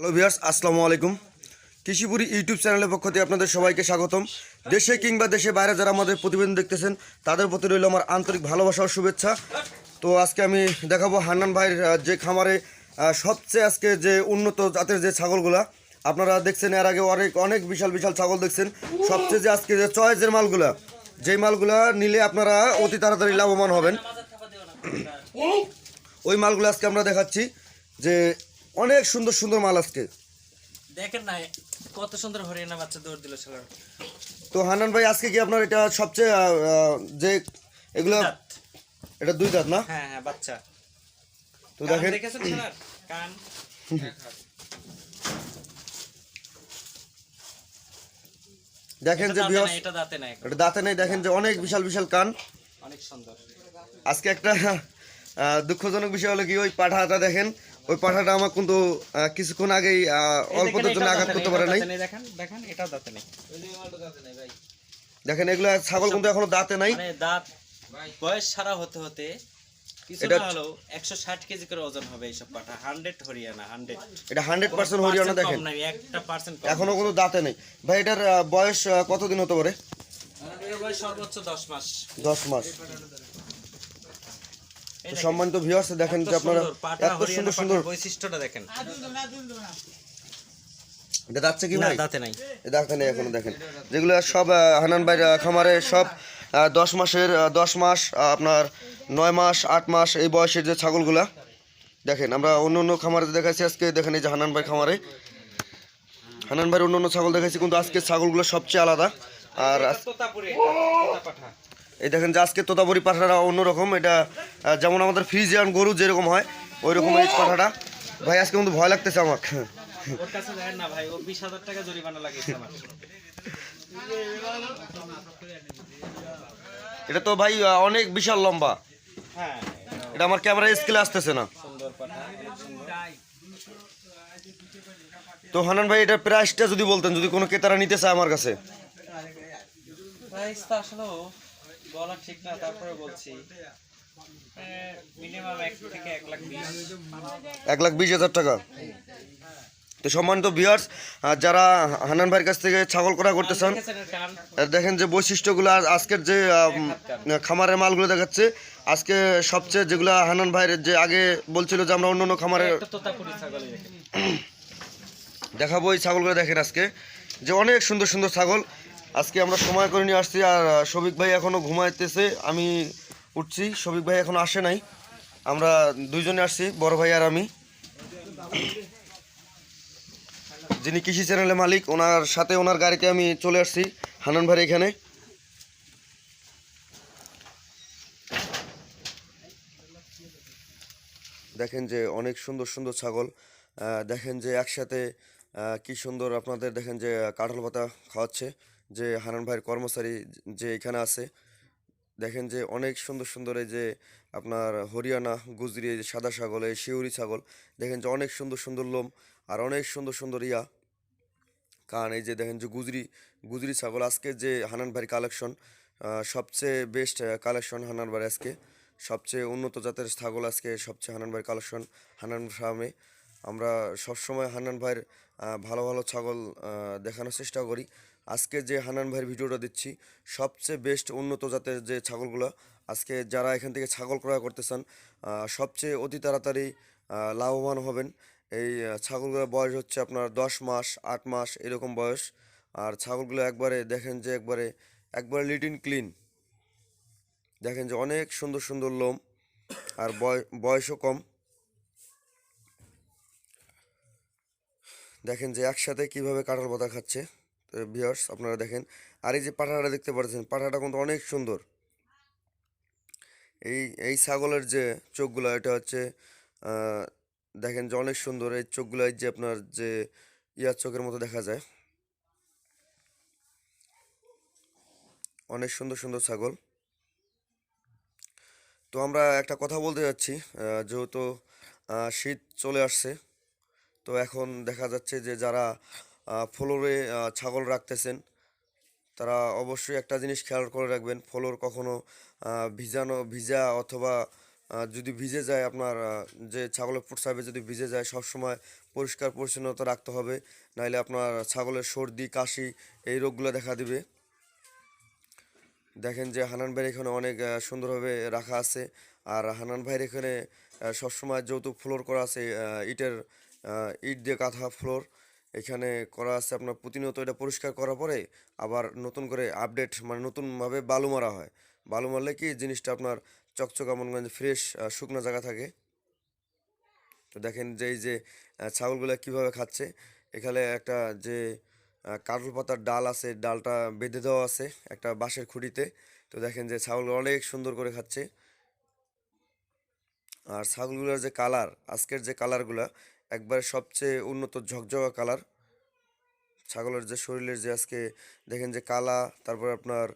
Hello viewers আসসালামু আলাইকুম। কৃষিপুরি YouTube চ্যানেলের পক্ষ থেকে আপনাদের সবাইকে স্বাগতম। দেশে কিংবা দেশে বাইরে যারা আমাদের প্রতিবেদন দেখতেছেন, তাদের প্রতি রইল আমার আন্তরিক ভালোবাসা ও শুভেচ্ছা। তো আজকে আমি দেখাবো হান্নান ভাইয়ের যে খামারে সবচেয়ে আজকে যে উন্নত জাতের যে ছাগলগুলা, আপনারা দেখছেন এর আগে অনেক অনেক বিশাল বিশাল ছাগল দেখছেন। সবচেয়ে যে আজকে যে চয়েসের মালগুলা, যেই মালগুলা নিলে আপনারা অতি তাড়াতাড়ি লাভবান হবেন। ওই মালগুলো আজকে আমরা দেখাচ্ছি যে অনেক সুন্দর সুন্দর মাল আজকে। দেখেন না কত সুন্দর হরিয়ানা বাচ্চা দৌড় দিল ছেলের তো হান্নান ভাই আজকে কি আপনার এটা সবচেয়ে যে এগুলো এটা দুই দাঁত না? হ্যাঁ হ্যাঁ বাচ্চা। তো দেখেন। দেখেছেন ছেলের কান। দেখেন যে বিহস এটা দাঁতে নাই এটা দাঁতে নেই দেখেন যে অনেক বিশাল বিশাল কান। অনেক সুন্দর। আজকে একটা আহ, দুঃখজনক বিষয় হলো কি ওই পাঠাটা দেখেন ওই পাঠাটা আমার কিন্তু কিছুক্ষণ আগেই অল্পদের জন্য আঘাত করতে পারে নাই। দেখেন দেখেন এটাও দাঁতে নেই। দেখেন এগুলো ছাগল কিন্তু এখনও দাঁতে নাই। মানে দাঁত বয়স সারা হতে হতে কিছু এটা- হলো একশো ষাট কেজি করে ওজন হবে এইসব পাঠা। Hundred Haryana hundred. এটা হান্ড্রেড পার্সেন্ট হরিয়ানা দেখেন। একটা পার্সেন্ট এখনও কোনো দাঁতে নেই। ভাই এটার বয়স কতদিন হতে পারে? বয়স সর্বোচ্চ দশ মাস। দশ মাস। তো সম্মানিত ভিউয়ার্স দেখেন যে আপনারা এত সুন্দর সুন্দর বৈশিষ্ট্যটা দেখেন। এটা যাচ্ছে কি না ভাই? দাঁতে নাই। দাঁতে নেই এখনও দেখেন। যেগুলো সব হানান ভাই খামারে সব দশ মাসের দশ মাস আপনার নয় মাস আট মাস এই বয়সের যে ছাগলগুলা দেখেন আমরা অন্য অন্য খামারে দেখাচ্ছি আজকে দেখেন এই যে হানান ভাই খামারে। হানান ভাইয়ের অন্য অন্য ছাগল দেখাচ্ছি কিন্তু আজকে ছাগলগুলো সবচেয়ে আলাদা। আর এই দেখেন যে আজকে তোতাবরি পাঠাটা অন্যরকম এটা যেমন আমাদের ফ্রিজিয়ান গরু যেরকম হয় ওই রকম এই পাঠাটা। ভাই আজকে কিন্তু ভয় লাগতেছে আমার এটা তো ভাই অনেক বিশাল লম্বা। হ্যাঁ এটা আমার ক্যামেরা স্কেলে আসতেছে না। তো হানান ভাই এটা প্রাইসটা যদি বলতেন যদি কোনো ক্রেতারা নিতে চায় আমার কাছে। প্রাইস তো আসলে বলা ঠিক না তারপরে বলছি। মিনিমাম এক থেকে এক লাখ বিশ। এক লাখ বিশ হাজার টাকা। তো সম্মানিত বিয়ার্স যারা হানান ভাইয়ের কাছ থেকে ছাগল করা করতে চান দেখেন যে বৈশিষ্ট্যগুলো আজকের যে খামারের মালগুলো দেখাচ্ছে আজকে সবচেয়ে যেগুলো হানান ভাইয়ের যে আগে বলছিল যে আমরা অন্য অন্য খামারে দেখাবো এই ছাগলগুলো দেখেন আজকে। যে অনেক সুন্দর সুন্দর ছাগল আজকে আমরা সময় করে নিয়ে আসছি আর শফিক ভাই এখনও ঘুমাইতেছে। আমি উঠছি, শফিক ভাই এখনও আসে নাই। আমরা দুইজনে আসছি, বড় ভাই আর আমি। যিনি কৃষি চ্যানেলের মালিক, ওনার সাথে ওনার গাড়িতে আমি চলে আসছি, হানান ভাই এখানে। দেখেন যে অনেক সুন্দর সুন্দর ছাগল দেখেন যে একসাথে কি সুন্দর আপনাদের দেখেন যে কাঁঠাল পাতা খাওয়াচ্ছে। যে হানান ভাইয়ের কর্মচারী যে এখানে আছে, দেখেন যে অনেক সুন্দর সুন্দর এই যে আপনার হরিয়ানা, গুজরি, সাদা ছাগল, এই শিউরি ছাগল, দেখেন যে অনেক সুন্দর সুন্দর লোম আর অনেক সুন্দর সুন্দর ইয়া। কারণ এই যে দেখেন যে গুজরি গুজরি ছাগল আজকে যে হানান ভাইয়ের কালেকশন সবচেয়ে বেস্ট কালেকশন হানান ভাই আজকে। সবচেয়ে উন্নত জাতের ছাগল আজকে সবচেয়ে হানান ভাইয়ের কালেকশন হানান ফার্মে আমরা সবসময় হানান ভাইয়ের ভালো ভালো ছাগল দেখানোর চেষ্টা করি। আজকে যে হানান ভাইয়ের ভিডিওটা দিচ্ছি সবচেয়ে বেস্ট উন্নত জাতের যে ছাগলগুলো আজকে যারা এখান থেকে ছাগল ক্রয় করতে চান সবচেয়ে অতি তাড়াতাড়ি লাভবান হবেন। এই আহ, ছাগলগুলোর বয়স হচ্ছে আপনার দশ মাস আট মাস এরকম বয়স। আর ছাগলগুলো একবারে দেখেন যে একবারে একবারে লিটিন ক্লিন দেখেন যে অনেক সুন্দর সুন্দর লোম আর বয় বয়সও কম। দেখেন যে একসাথে কীভাবে কাঁঠাল পাতা খাচ্ছে। ভিউয়ার্স আপনারা দেখেন। আর এই যে পাঠাটা দেখতে পাচ্ছেন, পাঠাটা কিন্তু অনেক সুন্দর। এই এই ছাগলের যে চোখগুলো, এটা হচ্ছে দেখেন যে অনেক সুন্দর। এই চোখগুলো যে আপনার যে ইয়ার চোখের মতো দেখা যায়। অনেক সুন্দর সুন্দর ছাগল। তো আমরা একটা কথা বলতে যাচ্ছি যেহেতু শীত চলে আসছে, তো এখন দেখা যাচ্ছে যে যারা ফ্লোরে ছাগল রাখতেছেন। তারা অবশ্যই একটা জিনিস খেয়াল করে রাখবেন, ফ্লোর কখনো ভিজানো, ভিজা অথবা যদি ভিজে যায় আপনার যে ছাগলের ফুট প্রস্রাবে যদি ভিজে যায়, সবসময় পরিষ্কার পরিচ্ছন্নতা রাখতে হবে। নাহলে আপনার ছাগলের সর্দি, কাশি এই রোগগুলো দেখা দিবে। দেখেন যে হানান ভাইয়ের এখানে অনেক সুন্দরভাবে রাখা আছে। আর হানান ভাইয়ের এখানে সবসময় যৌতুক ফ্লোর করা আছে ইটের ইট দিয়ে কাঁথা ফ্লোর। এখানে করা আছে আপনার প্রতিনিয়ত এটা পরিষ্কার করার পরে আবার নতুন করে আপডেট মানে নতুনভাবে বালু মারা হয়। বালু মারলে কি জিনিসটা আপনার চকচকা, মনে করেন ফ্রেশ শুকনো জায়গা থাকে। তো দেখেন যে এই যে ছাগলগুলো কীভাবে খাচ্ছে। এখানে একটা যে কাটল পাতার ডাল আছে, ডালটা বেঁধে দেওয়া আছে একটা বাঁশের খুঁটিতে। তো দেখেন যে ছাগলগুলো অনেক সুন্দর করে খাচ্ছে। আর ছাগলগুলোর যে কালার আজকের যে কালারগুলো একবারে সবচেয়ে উন্নত ঝকঝকা কালার। ছাগলের যে শরীরের যে আজকে দেখেন যে কালা, তারপরে আপনার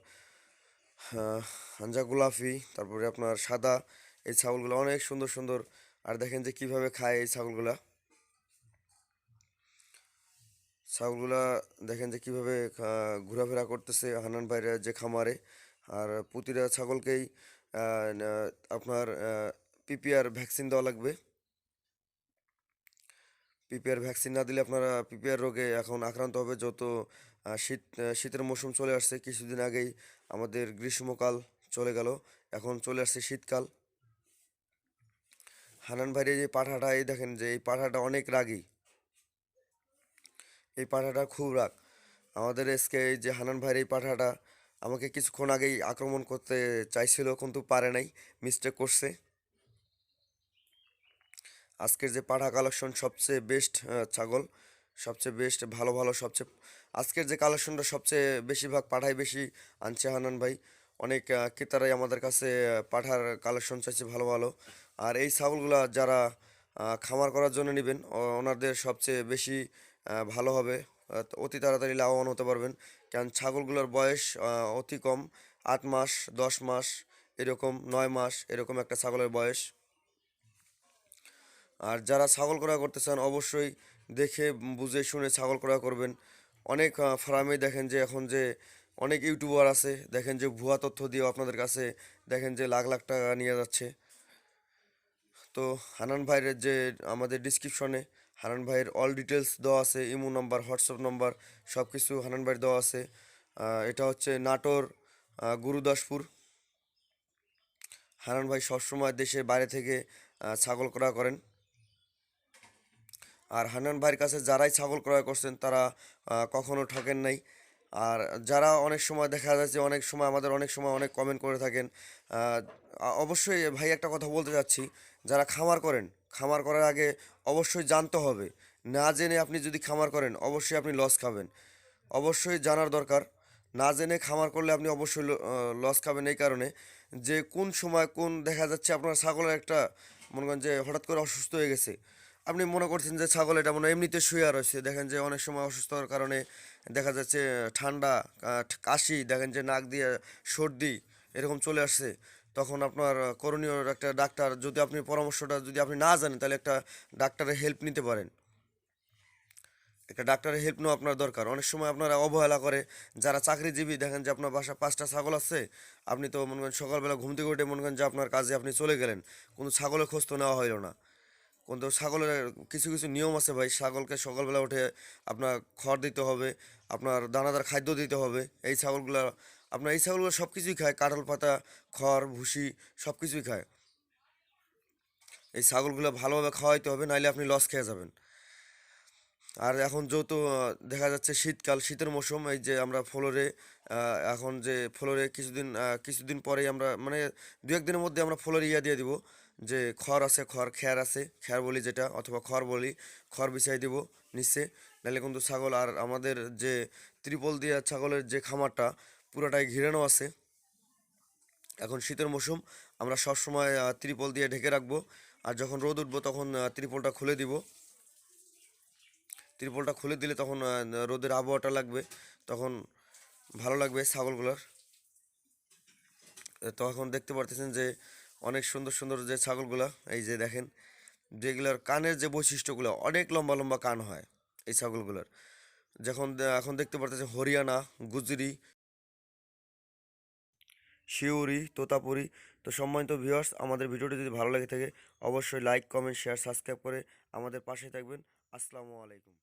হাঞ্জা গোলাপি, তারপরে আপনার সাদা, এই ছাগলগুলো অনেক সুন্দর সুন্দর। আর দেখেন যে কীভাবে খায় এই ছাগলগুলা। ছাগলগুলা দেখেন যে কীভাবে ঘোরাফেরা করতেছে হানান ভাইয়ের যে খামারে। আর প্রতিটা ছাগলকেই আপনার পিপিআর ভ্যাকসিন দেওয়া লাগবে। পিপিআর ভ্যাকসিন না দিলে আপনারা পিপিআর রোগে এখন আক্রান্ত হবে। যত শীত শীতের মৌসুম চলে আসছে, কিছুদিন আগেই আমাদের গ্রীষ্মকাল চলে গেল, এখন চলে আসছে শীতকাল। হানান ভাইয়ের যে পাঠাটা, এই দেখেন যে এই পাঠাটা অনেক রাগী। এই পাঠাটা খুব রাগ। আমাদের এসকে এই যে হানান ভাইয়ের এই পাঠাটা আমাকে কিছুক্ষণ আগেই আক্রমণ করতে চাইছিল, কিন্তু পারে নাই মিস্টেক করছে। আজকের যে পাঠা কালেকশন সবচেয়ে বেস্ট ছাগল, সবচেয়ে বেস্ট ভালো ভালো, সবচেয়ে, আজকের যে কালেকশনটা সবচেয়ে বেশিরভাগ পাঠাই বেশি আনছে হানান ভাই। অনেক ক্রেতারাই আমাদের কাছে পাঠার কালেকশন চাইছে ভালো ভালো। আর এই ছাগলগুলা যারা খামার করার জন্য নেবেন ওনাদের সবচেয়ে বেশি ভালো হবে। অতি তাড়াতাড়ি লাভবান হতে পারবেন। কারণ ছাগলগুলোর বয়স অতি কম, আট মাস, দশ মাস, এরকম নয় মাস, এরকম একটা ছাগলের বয়স। আর যারা ছাগল ক্রয় করতে চান, অবশ্যই দেখে, বুঝে শুনে ছাগল ক্রয় করবেন। অনেক ফার্মে দেখেন যে এখন যে অনেক ইউটিউবার আছে, দেখেন যে ভুয়া তথ্য দিয়েও আপনাদের কাছে দেখেন যে লাখ লাখ টাকা নিয়ে যাচ্ছে। তো হানান ভাইয়ের যে আমাদের ডিসক্রিপশনে হানান ভাইয়ের অল ডিটেলস দেওয়া আছে, ইমো নাম্বার, হোয়াটসঅ্যাপ নাম্বার সব কিছু হানান ভাইয়ের দেওয়া আছে। এটা হচ্ছে নাটোর গুরুদাসপুর। হানান ভাই সবসময় দেশের বাইরে থেকে ছাগল ক্রয় করেন। আর হান্নান ভাইয়ের কাছে যারাই ছাগল ক্রয় করছেন, তারা কখনো ঠকেন নাই। আর যারা অনেক সময় দেখা যাচ্ছে, অনেক সময় আমাদের অনেক সময় অনেক কমেন্ট করে থাকেন অবশ্যই ভাই একটা কথা বলতে চাচ্ছি, যারা খামার করেন, খামার করার আগে অবশ্যই জানতে হবে, না জেনে আপনি যদি খামার করেন, অবশ্যই আপনি লস খাবেন। অবশ্যই জানার দরকার, না জেনে খামার করলে আপনি অবশ্যই লস খাবেন এই কারণে। যে কোন সময় কোন দেখা যাচ্ছে আপনার ছাগলের একটা, মনে করেন যে হঠাৎ করে অসুস্থ হয়ে গেছে আপনি মনে করছেন যে ছাগল এটা মনে এমনিতে শুয়ে রয়েছে। দেখেন যে অনেক সময় অসুস্থ হওয়ার কারণে দেখা যাচ্ছে ঠান্ডা কাশি, দেখেন যে নাক দিয়ে সর্দি এরকম চলে আসছে। তখন আপনার করণীয় একটা ডাক্তার, যদি আপনি পরামর্শটা যদি আপনি না জানেন, তাহলে একটা ডাক্তারের হেল্প নিতে পারেন। একটা ডাক্তারের হেল্প নেওয়া আপনার দরকার। অনেক সময় আপনারা অবহেলা করে, যারা চাকরিজীবী, দেখেন যে আপনার বাসা পাঁচটা ছাগল আছে, আপনি তো মনে করেন সকালবেলা ঘুম থেকে উঠে মনে করেন যে আপনার কাজে আপনি চলে গেলেন, কোনো ছাগলের খোঁজ তো নেওয়া হইল না। কিন্তু ছাগলের কিছু কিছু নিয়ম আছে ভাই। ছাগলকে সকালবেলা উঠে আপনার খড় দিতে হবে, আপনার দানাদার খাদ্য দিতে হবে। এই ছাগলগুলো, আপনার এই ছাগলগুলো সব কিছুই খায়। কাঁঠাল পাতা, খড়, ভুসি সব কিছুই খায়। এই ছাগলগুলো ভালোভাবে খাওয়াইতে হবে, নাইলে আপনি লস খেয়ে যাবেন। আর এখন যেহেতু দেখা যাচ্ছে শীতকাল, শীতের মৌসুম। এই যে আমরা ফ্লোরে এখন যে ফ্লোরে কিছুদিন কিছুদিন পরেই আমরা মানে দু একদিনের মধ্যে আমরা ফ্লোরে ইয়া দিয়ে দিব। যে খড় আছে, খড় খ্যার আছে খ্যার বলি যেটা, অথবা খড় বলি, খড় বিছাই দিব নিচে। নাহলে কিন্তু ছাগল আর আমাদের যে ত্রিপল দিয়া ছাগলের যে খামারটা, পুরোটাই ঘিরানো আছে। এখন শীতের মৌসুম, আমরা সবসময় ত্রিপল দিয়ে ঢেকে রাখব। আর যখন রোদ উঠবো তখন ত্রিপলটা খুলে দিব। ত্রিপলটা খুলে দিলে তখন রোদের আবহাওয়াটা লাগবে। তখন ভালো লাগবে ছাগলগুলোর। তো এখন দেখতে পারতেছেন যে অনেক সুন্দর সুন্দর যে ছাগলগুলা, এই যে দেখেন, যেগুলার কানের যে বৈশিষ্ট্যগুলো, অনেক লম্বা লম্বা কান হয় এই ছাগলগুলোর। যখন এখন দেখতে পারতেছেন হরিয়ানা, গুজরি, শিউরি, তোতাপুরি। তো সম্মানিত ভিউয়ার্স আমাদের ভিডিওটি যদি ভালো লেগে থাকে, অবশ্যই লাইক কমেন্ট শেয়ার সাবস্ক্রাইব করে আমাদের পাশে থাকবেন। আসসালামু আলাইকুম।